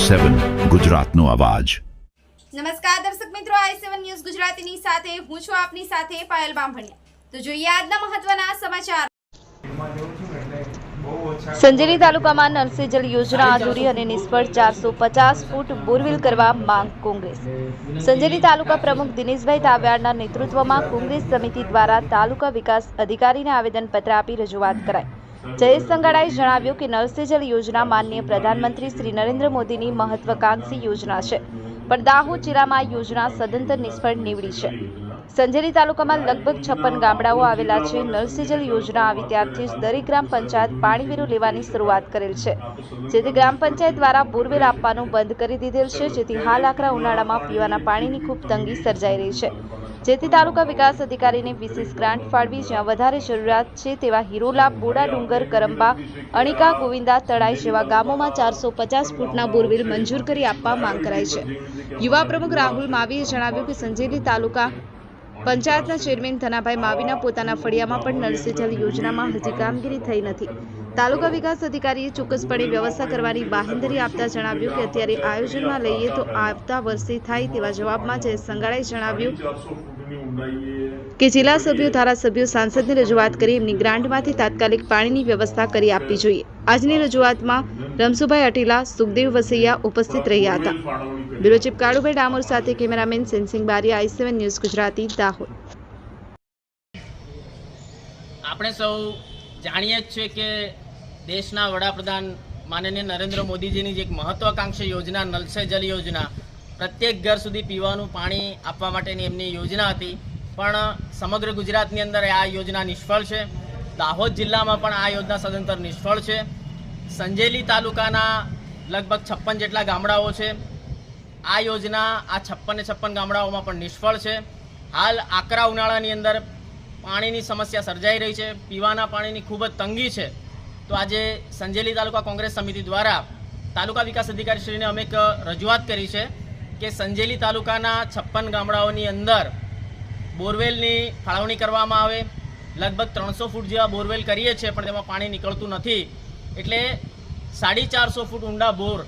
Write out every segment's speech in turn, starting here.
સેવન ગુજરાતનો અવાજ. નમસ્કાર દર્શક મિત્રો આઈ સેવન ન્યૂઝ ગુજરાતીની સાથે હું છું આપની સાથે પાયલ બામભણિયા. તો જોઈએ આજના મહત્વના સમાચાર. સંજેલી તાલુકામાં જલ યોજના અધૂરી અને નિષ્ફળ ચારસો પચાસ ફૂટ બોરવેલ કરવા માંગ કોંગ્રેસ. સંજેલી તાલુકા પ્રમુખ દિનેશભાઈ તાવ્યાડના નેતૃત્વમાં કોંગ્રેસ સમિતિ દ્વારા તાલુકા વિકાસ અધિકારીને આવેદનપત્ર આપી રજૂઆત કરાઈ. જયેશ જણાવ્યું કે નળ યોજના માન્ય પ્રધાનમંત્રી શ્રી નરેન્દ્ર મોદીની મહત્વાકાંક્ષી યોજના છે. પણ દાહોદ જિલ્લામાં યોજના સદંતર નિષ્ફળ નીવડી છે. સંજેલી તાલુકામાં લગભગ છપ્પન ગામડાઓ આવેલા છે. નળ યોજના આવી ત્યારથી જ દરેક ગ્રામ પંચાયત પાણી વેરો લેવાની શરૂઆત કરેલ છે. જેથી ગ્રામ પંચાયત દ્વારા બોરવેલ આપવાનું બંધ કરી દીધેલ છે. જેથી હાલ આકરા ઉનાળામાં પીવાના પાણીની ખૂબ તંગી સર્જાઈ રહી છે. જેથી તાલુકા વિકાસ અધિકારીને વિશેષ ગ્રાન્ટ ફાળવી, જ્યાં વધારે જરૂરિયાત છે તેવા હિરોલા, બોડા, ડુંગર, કરંબા, અણિકા, ગોવિંદા, તળાઈ જેવા ગામોમાં ચારસો પચાસ ફૂટના બોરવેલ મંજૂર કરી આપવા માંગ કરાઈ છે. યુવા પ્રમુખ રાહુલ માવીએ જણાવ્યું કે સંજેલી તાલુકા પંચાયતના ચેરમેન ધનાભાઈ માવીના પોતાના ફળિયામાં પણ નળ સે જલ યોજનામાં હજી કામગીરી થઈ નથી. તાલુકા વિકાસ અધિકારીએ ચોક્કસપણે વ્યવસ્થા કરવાની બાહેંધરી આપતા જણાવ્યું કે અત્યારે આયોજનમાં લઈએ તો આવતા વર્ષે થાય તેવા જવાબમાં જયેશ સંગાડાએ જણાવ્યું કે જિલ્લા સભ્યો, ધારાસભ્યો, સાંસદને રજૂઆત કરી એમની ગ્રાન્ટમાંથી તાત્કાલિક પાણીની વ્યવસ્થા કરી આપવી જોઈએ. આજની રજૂઆતમાં રમસુભાઈ અટીલા, સુખદેવ વસૈયા ઉપસ્થિત રહ્યા હતા. બ્યુરો ચીફ કાળુભાઈ ડામોર સાથે કેમેરામેન સેન્સિંગ બારી I seven news Gujarati, Dahod. આપણે સૌ જાણીએ જ છીએ કે દેશના વડાપ્રધાન માનનીય નરેન્દ્ર મોદીજીની જે એક મહત્વાકાંક્ષી યોજના નલ સે જલ યોજના, પ્રત્યેક ઘર સુધી પીવાનું પાણી આપવા માટેની એમની યોજના હતી. પણ સમગ્ર ગુજરાતની અંદર આ યોજના નિષ્ફળ છે. દાહોદ જિલ્લામાં પણ આ યોજના સદંતર નિષ્ફળ છે. સંજેલી તાલુકાના લગભગ છપ્પન જેટલા ગામડાઓ છે. આ યોજના આ છપ્પને છપ્પન ગામડાઓમાં પણ નિષ્ફળ છે. હાલ આકરા ઉનાળાની અંદર પાણીની સમસ્યા સર્જાઈ રહી છે. પીવાના પાણીની ખૂબ જ તંગી છે. તો આજે સંજેલી તાલુકા કોંગ્રેસ સમિતિ દ્વારા તાલુકા વિકાસ અધિકારીશ્રીને અમે એક રજૂઆત કરી છે કે સંજેલી તાલુકાના છપ્પન ગામડાઓની અંદર બોરવેલની ફાળવણી કરવામાં આવે. લગભગ ત્રણસો ફૂટ જેવા બોરવેલ કરીએ છીએ, પણ તેમાં પાણી નીકળતું નથી. એટલે સાડી ચારસો ફૂટ ઊંડા બોર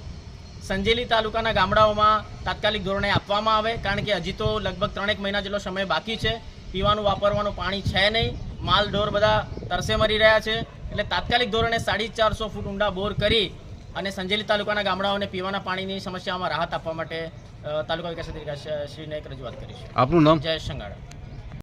સંજેલી તાલુકાના ગામડાઓમાં તાત્કાલિક ધોરણે આપવામાં આવે કારણ કે હજી તો લગભગ ત્રણેક મહિના જેટલો સમય બાકી છે. પીવાનું વાપરવાનું પાણી છે નહીં. માલ ઢોર બધા તરસે મરી રહ્યા છે. એટલે તાત્કાલિક ધોરણે સાડી ચારસો ફૂટ ઊંડા બોર કરી અને સંજેલી તાલુકાના ગામડાઓને પીવાના પાણીની સમસ્યામાં રાહત આપવા માટે તાલુકા વિકાસ અધિકારી શ્રીને એક રજૂઆત કરી છે આપનું નામ? જય સંગાડા